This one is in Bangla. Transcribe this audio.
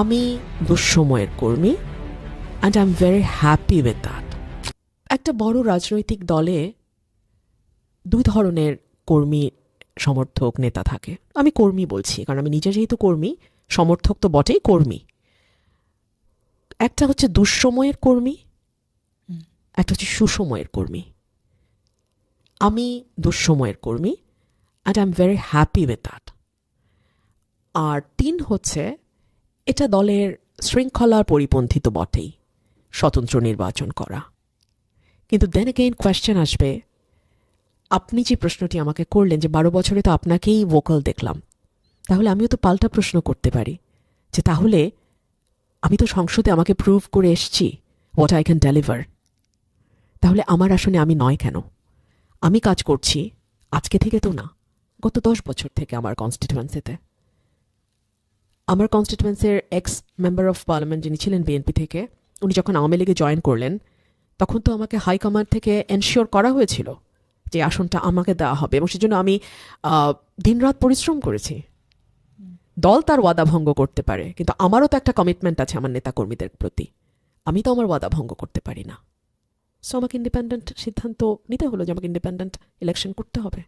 আমি দুঃসময়ের কর্মী and I am very happy with that একটা বড় রাজনৈতিক দলে দুই ধরনের কর্মী সমর্থক নেতা থাকে। আমি কর্মী বলছি, কারণ আমি নিজে যেহেতু কর্মী, সমর্থক তো বটেই কর্মী। একটা হচ্ছে দুঃসময়ের কর্মী, একটা হচ্ছে সুসময়ের কর্মী। আমি দুঃসময়ের কর্মী and I am very happy with that আর তিন হচ্ছে এটা দলের শৃঙ্খলার পরিপন্থী তো বটেই, স্বতন্ত্র নির্বাচন করা। কিন্তু দেন এগেইন কোয়েশ্চেন আসবে, আপনি যে প্রশ্নটি আমাকে করলেন যে বারো বছরে তো আপনাকেই ভোকাল দেখলাম, তাহলে আমিও তো পাল্টা প্রশ্ন করতে পারি, যে তাহলে আমি তো সংসদে আমাকে প্রুভ করে এসছি হোয়াট আই ক্যান ডেলিভার তাহলে আমার আসনে আমি নয় কেন? আমি কাজ করছি, আজকে থেকে তো না, গত দশ বছর থেকে আমার কনস্টিটুয়েন্সিতে আমার কনস্টিটুয়েন্সের এক্স মেম্বার অফ পার্লামেন্ট যিনি ছিলেন বিএনপি থেকে, উনি যখন আওয়ামী লীগে জয়েন করলেন, তখন তো আমাকে হাইকমান্ড থেকে এনশিওর করা হয়েছিল যে আসনটা আমাকে দেওয়া হবে এবং সেজন্য আমি দিনরাত পরিশ্রম করেছি। দল তার ওয়াদা ভঙ্গ করতে পারে, কিন্তু আমারও তো একটা কমিটমেন্ট আছে আমার নেতাকর্মীদের প্রতি। আমি তো আমার ওয়াদা ভঙ্গ করতে পারি না। সো আমাকে ইন্ডিপেন্ডেন্ট সিদ্ধান্ত নিতে হলো যে আমাকে ইন্ডিপেন্ডেন্ট ইলেকশন করতে হবে।